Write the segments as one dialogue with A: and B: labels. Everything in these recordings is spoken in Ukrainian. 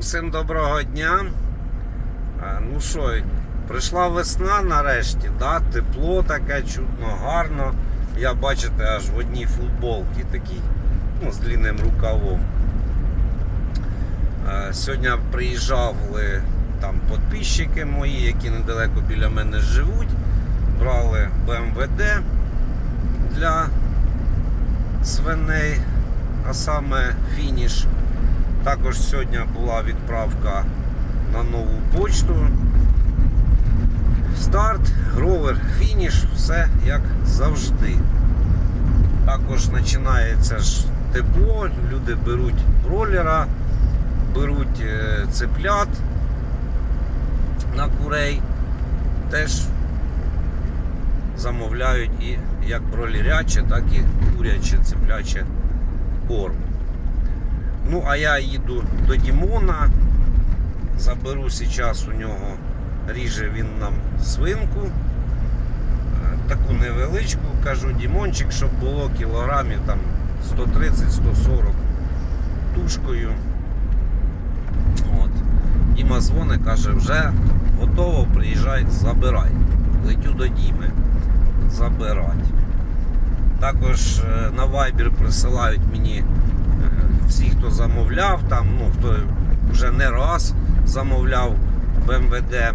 A: Усім доброго дня. Ну що, прийшла весна нарешті, да? тепло таке, чудно, гарно. Я бачите, аж в одній футболці такій, ну, з длинним рукавом. Сьогодні приїжджали там підписчики мої, які недалеко біля мене живуть. Брали БМВД для свиней, а саме фініш. Також сьогодні була відправка на нову почту. Старт, гровер, фініш, все як завжди. Також починається ж тепло, люди беруть ролера, беруть е, цеплят на курей, теж замовляють і як бролеряче, так і куряче, цепляче корм. Ну, а я їду до Дімона. Заберу зараз у нього, ріже він нам свинку. Е, Таку невеличку, кажу, Дімончик, щоб було кілограмів там 130-140 тушкою. От. Діма дзвонить, каже, вже готово, приїжджай, забирай. Летю до Діми забирати. Також е, на Viber присилають мені всі, хто замовляв, там, ну, хто вже не раз замовляв БМВД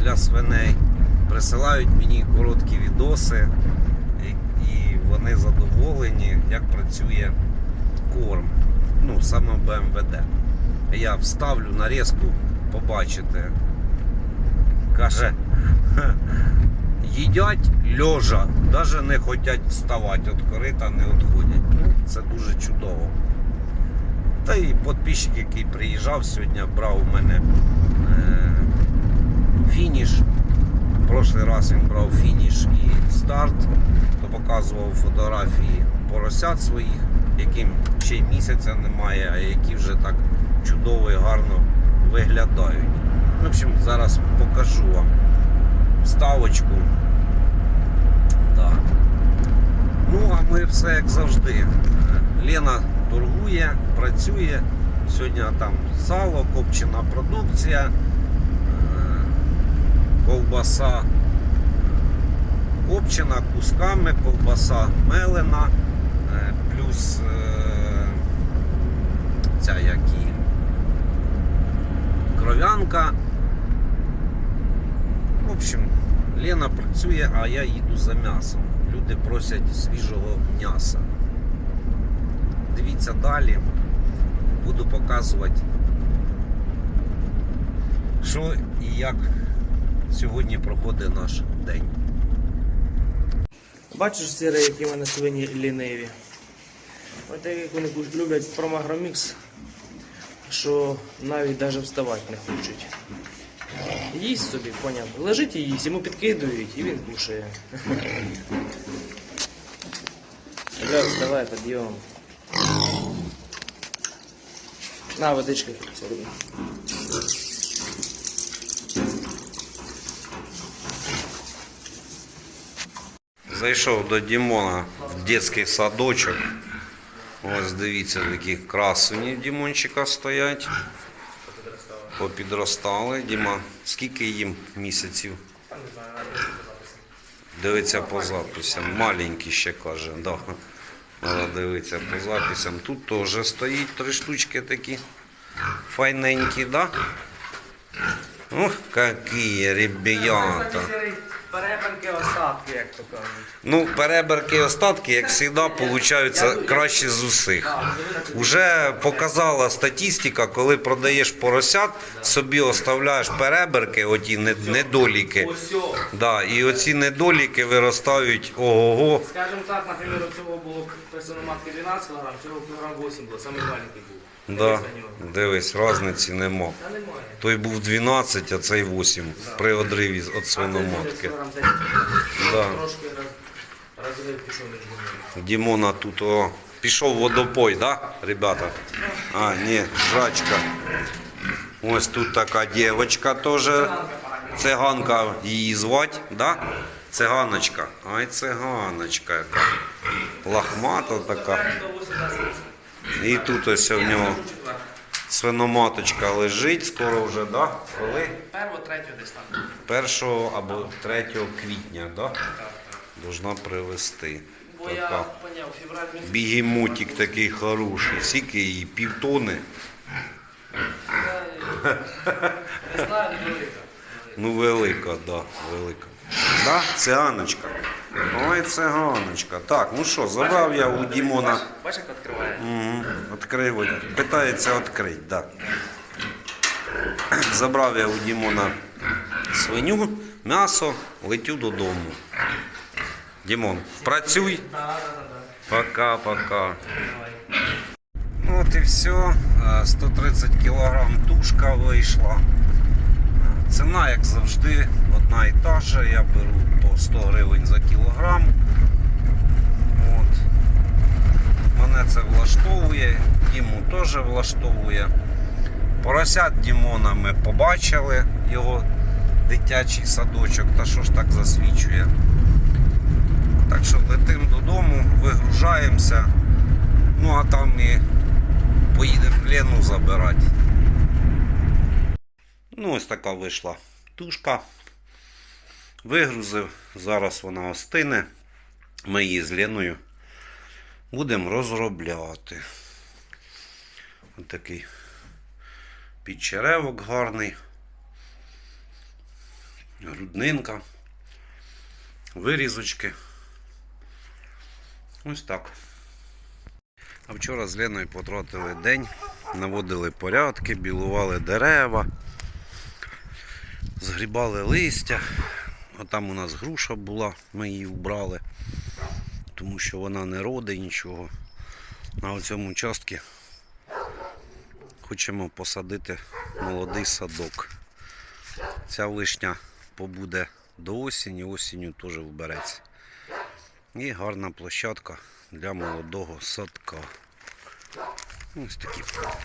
A: для свиней, присилають мені короткі відоси, і, вони задоволені, як працює корм. Ну, саме БМВД. Я вставлю нарізку, побачите. Каже, їдять льожа, навіть не хочуть вставати, від корита не відходять. Ну, це дуже чудово. Та і підписчик, який приїжджав сьогодні, брав у мене е, фініш. Прошлий раз він брав фініш і старт, то показував фотографії поросят своїх, яким ще й місяця немає, а які вже так чудово і гарно виглядають. В общем, зараз покажу вам вставочку. Так. Ну, а ми все як завжди. Лена торгує, працює. Сьогодні там сало, копчена продукція, е, ковбаса копчена кусками, ковбаса мелена, е, плюс е, ця як і кров'янка. В общем, Лена працює, а я їду за м'ясом. Люди просять свіжого м'яса. Дивіться далі. Буду показувати, що і як сьогодні проходить наш день.
B: Бачиш, сири, які в мене свині ліниві. Ось так як вони люблять промагромікс, що навіть навіть вставати не хочуть. Їсть собі, поняв. Лежить і їсть, йому підкидують і він кушає. Вставай, підйом. На, роби.
A: Зайшов до Дімона в дитячий садочок. Ось дивіться, такі красуні Дімончика стоять. Попідростали. Діма, скільки їм місяців? Дивиться по записям. Маленькі ще каже. Да. Треба дивитися по записям. Тут теж стоїть три штучки такі. Файненькі, да? Ух, які ребята.
B: Перепанки остатки, як то кажуть.
A: Ну, переберки остатки, як завжди, получаються краще з усіх. Уже показала статистика, коли продаєш поросят, собі оставляєш переберки, оті не- недоліки.
B: Осьо.
A: Да, і оці недоліки виростають ого-го.
B: Скажем так, наприклад, у цього було писано матки 12 кг, цього кілограм 8 було, саме маленький був.
A: Да,
B: Дивись на нього.
A: дивись, різниці нема.
B: Та немає.
A: Той був 12, а цей 8 при одриві від
B: А
A: свиноматки.
B: 10.
A: Да.
B: Трошки розрив пішов між ними.
A: Дімона тут о, пішов водопой, да, ребята? А, ні, жрачка. Ось тут така дівчинка теж. Циганка її звать, да? Циганочка. Ай, циганочка яка. Лахмата така. І тут ось в нього Свиноматочка лежить, скоро вже, да? Коли?
B: Перво, третє десь там.
A: 1 або 3 квітня, да?
B: Так, так.
A: Должна привезти.
B: Бо я
A: Така.
B: поняв, февраль місяць.
A: Бігемотик такий хороший. Скільки її? Півтони.
B: Не знаю, велика.
A: Ну, велика, да, велика. Да? Циганочка. Ой, циганочка. Так, ну що, забрав я у Дімона.
B: Бачиш, як відкриває?
A: Угу. Відкрив, питається відкрити, да. Забрав я у Дімона свиню, м'ясо, летю додому. Дімон, працюй.
B: Так, так, так.
A: Пока-пока. Ну от і все. Е, 130 кг тушка вийшла. Ціна, як завжди, одна і та же. Я беру по 100 гривень за кілограм. От. Мене це влаштовує, Діму теж влаштовує. Поросят Дімона ми побачили, його дитячий садочок, та що ж так засвічує. Так що летимо додому, вигружаємося. Ну а там і поїдемо плену забирати. Ну, ось така вийшла тушка. Вигрузив, зараз вона остине. Ми її з Леною будемо розробляти. Ось такий підчеревок гарний. Груднинка. Вирізочки. Ось так. А вчора з Леною потратили день, наводили порядки, білували дерева, згрібали листя. Отам у нас груша була, ми її вбрали, тому що вона не родить нічого. На цьому участку хочемо посадити молодий садок. Ця вишня побуде до осені, осінню теж вбереться. І гарна площадка для молодого садка. Ось такі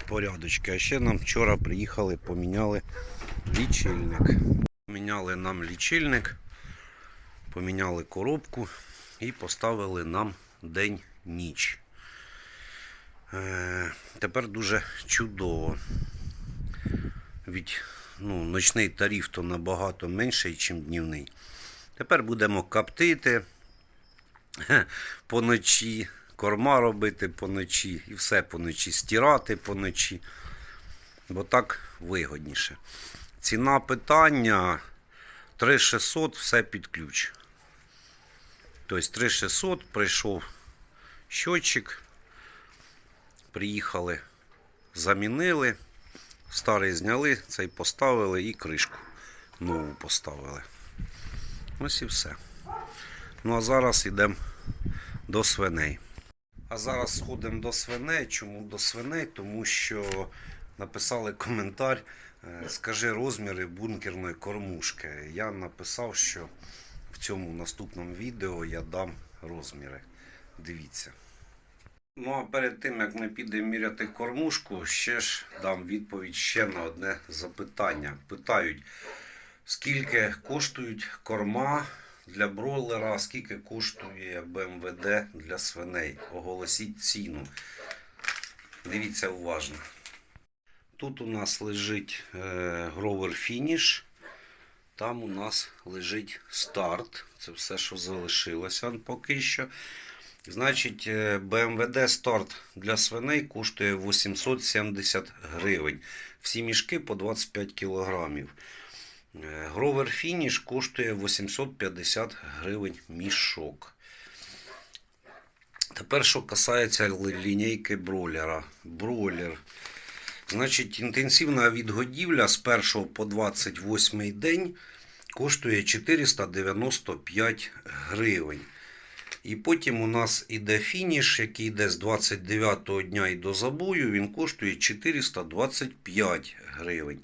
A: порядочки. А ще нам вчора приїхали, поміняли лічильник. Поміняли нам лічильник, поміняли коробку і поставили нам день-ніч. Е, тепер дуже чудово. Від ну, ночний тариф то набагато менший, ніж днівний. Тепер будемо коптити поночі, корма робити поночі і все поночі, стирати поночі. Бо так вигодніше. Ціна питання 3600, все під ключ. Тобто 3600 прийшов щотчик. Приїхали, замінили, старий зняли, цей поставили і кришку нову поставили. Ось і все. Ну а зараз йдемо до свиней. А зараз сходимо до свиней. Чому до свиней? Тому що написали коментар. е, Скажи розміри бункерної кормушки. Я написав, що в цьому наступному відео я дам розміри. Дивіться. Ну а перед тим як ми підемо міряти кормушку, ще ж дам відповідь ще на одне запитання. Питають, скільки коштують корма для бройлера, скільки коштує БМВД для свиней. Оголосіть ціну. Дивіться уважно. Тут у нас лежить Grover Finish. Там у нас лежить старт. Це все, що залишилося поки що. Значить, е, БМВД старт для свиней коштує 870 гривень. Всі мішки по 25 кілограмів. Е, Grover Finish коштує 850 гривень мішок. Тепер, що касається лінійки бройлера. Бройлер. Значить, інтенсивна відгодівля з 1 по 28 день коштує 495 гривень. І потім у нас іде фініш, який йде з 29 дня і до забою, він коштує 425 гривень.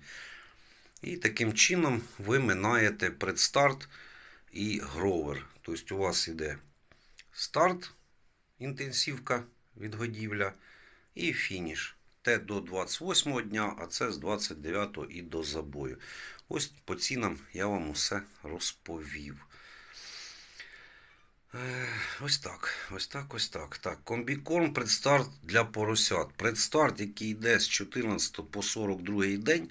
A: І таким чином ви минаєте предстарт і гровер. Тобто у вас іде старт, інтенсивка відгодівля і фініш. Те до 28 дня, а це з 29 і до забою. Ось по цінам я вам усе розповів. Е, Ось так, ось так, ось так. Так, комбікорм предстарт для поросят. Предстарт, який йде з 14 по 42 день,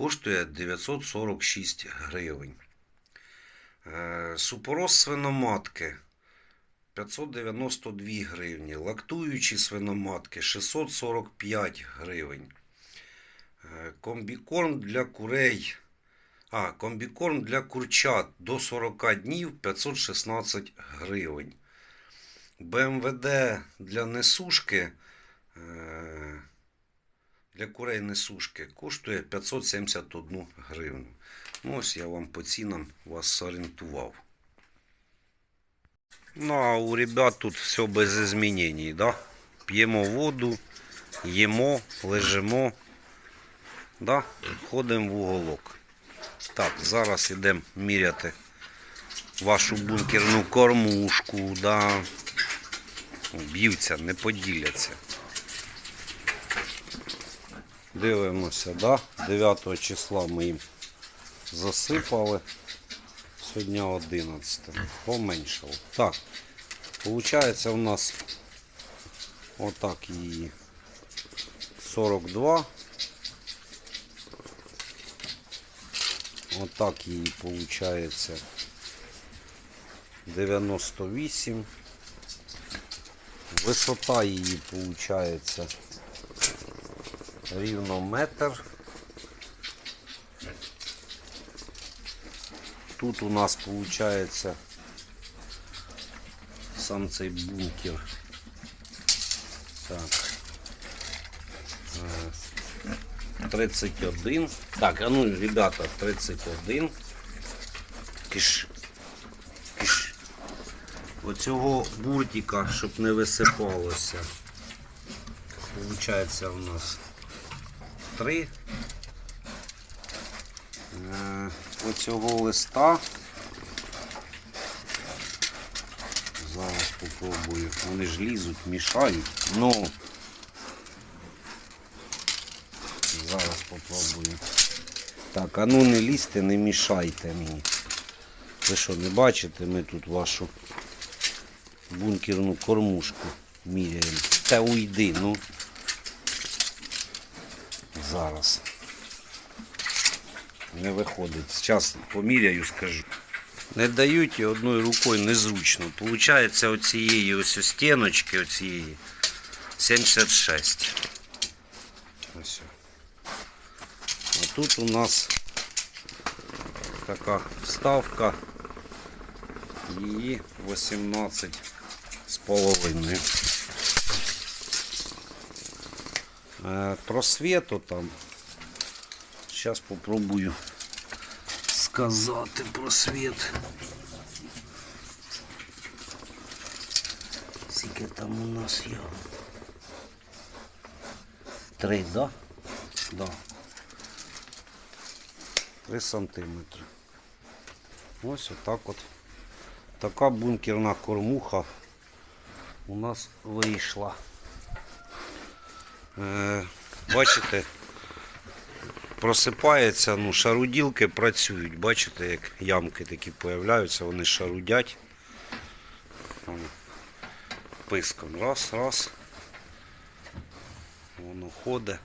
A: коштує 946 гривень. Е, Супорос свиноматки 592 гривні. Лактуючі свиноматки 645 гривень. Е, Комбікорм для курей. А, комбікорм для курчат до 40 днів 516 гривень. БМВД для несушки. Для курей несушки коштує 571 гривну. Ну, ось я вам по цінам вас зорієнтував. Ну, а у ребят тут все без змінень, да? П'ємо воду, їмо, лежимо, да? ходимо в уголок. Так, зараз йдемо міряти вашу бункерну кормушку, да. Б'ються, не поділяться. Дивимося, да? 9 числа ми їм засипали. Сьогодні 11. Поменшало. Так, виходить у нас отак її 42. Отак її виходить 98. Висота її виходить рівно метр. Тут у нас виходить сам цей бункер. Так. Е, 31. Так, а ну, ребята, 31. Киш. Киш. Оцього буртика, щоб не висипалося. Получається у нас 3. Е, Оцього листа. Зараз попробую. Вони ж лізуть, мішають. Ну. Зараз попробую. Так, а ну не лізьте, не мішайте мені. Ви що, не бачите, ми тут вашу бункерну кормушку міряємо. Та уйди, ну. Зараз. Не виходить. Зараз поміряю, скажу. Не дають і одною рукою незручно. Получається оцієї ось стіночки, оцієї 76. Ось. А тут у нас така вставка. Її 18 з половиною. Е, Просвіту там. Зараз попробую сказати про світ. Скільки там у нас є? Три, да? Да. Три сантиметри. Ось отак от. Така бункерна кормуха у нас вийшла. Е, бачите, просипається, ну, шаруділки працюють. Бачите, як ямки такі появляються, вони шарудять. Писком. Раз, раз. Воно ходить.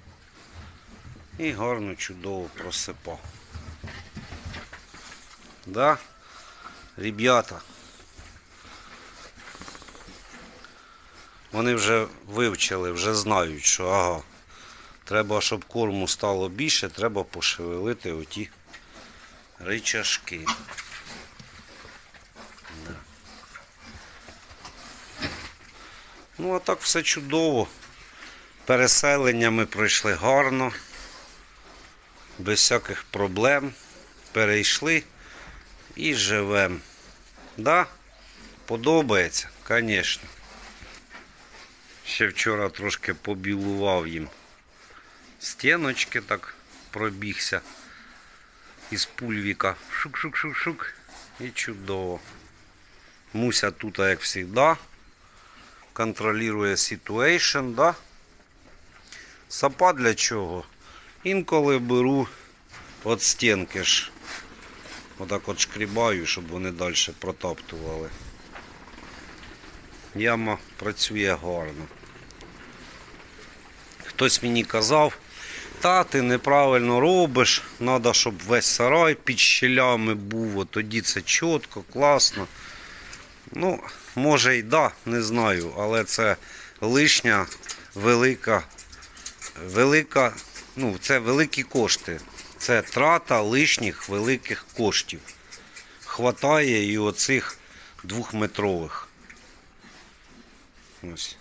A: І гарно, чудово просипа. Да? Ребята. Вони вже вивчили, вже знають, що ага, треба, щоб корму стало більше, треба пошевелити оті ричажки. Да. Ну, а так все чудово. Переселення ми пройшли гарно, без всяких проблем. Перейшли і живемо. Да? Подобається, звісно. Ще вчора трошки побілував їм стіночки, так пробігся із пульвіка. Шук-шук-шук-шук. І чудово. Муся тут, як завжди, контролює ситуейшн, да? Сапа для чого? Інколи беру от стінки ж. Отак от шкрібаю, щоб вони далі протаптували. Яма працює гарно. Хтось мені казав, та ти неправильно робиш, треба, щоб весь сарай під щелями був, тоді це чітко, класно. Ну, може й да, не знаю, але це лишня велика, велика, ну, це великі кошти. Це трата лишніх великих коштів. Хватає і оцих двохметрових. Ось.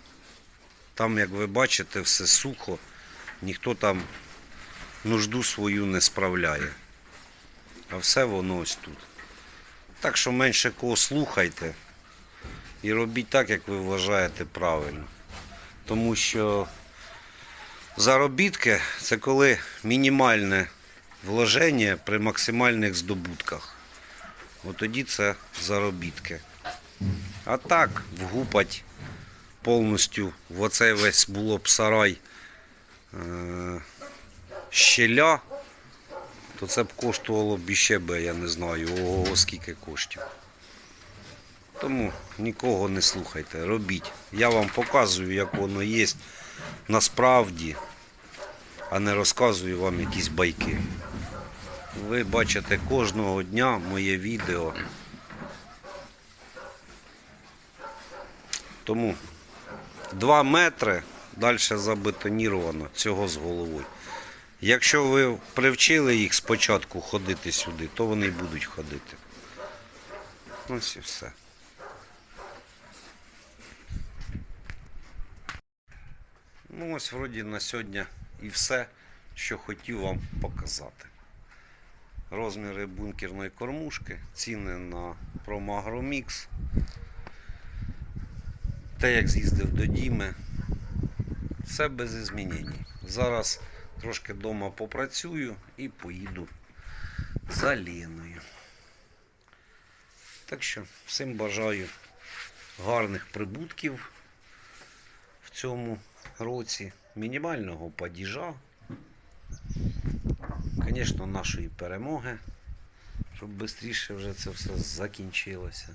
A: Там, як ви бачите, все сухо, ніхто там нужду свою не справляє. А все воно ось тут. Так що менше кого слухайте і робіть так, як ви вважаєте правильно. Тому що заробітки це коли мінімальне вложення при максимальних здобутках. От тоді це заробітки. А так, вгупать повністю в оцей весь було б сарай е- щеля, то це б коштувало б іще би, я не знаю, ого, скільки коштів. Тому нікого не слухайте, робіть. Я вам показую, як воно є насправді, а не розказую вам якісь байки. Ви бачите кожного дня моє відео. Тому 2 метри далі забетоніровано цього з головою. Якщо ви привчили їх спочатку ходити сюди, то вони будуть ходити. Ось і все. Ну ось вроді на сьогодні і все, що хотів вам показати. Розміри бункерної кормушки, ціни на Промагромікс. Те, як з'їздив до Діми, все без змінень. Зараз трошки вдома попрацюю і поїду за Леною. Так що всім бажаю гарних прибутків в цьому році, мінімального падіжа. Звісно, нашої перемоги, щоб швидше вже це все закінчилося.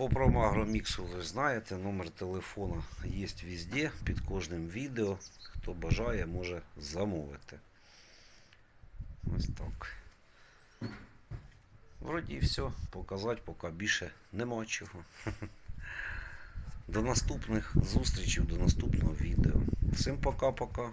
A: По промагроміксу ви знаєте, номер телефона є везде, під кожним відео. Хто бажає, може замовити. Ось так. Вроді все. Показати поки більше нема чого. До наступних зустрічей, до наступного відео. Всім пока-пока.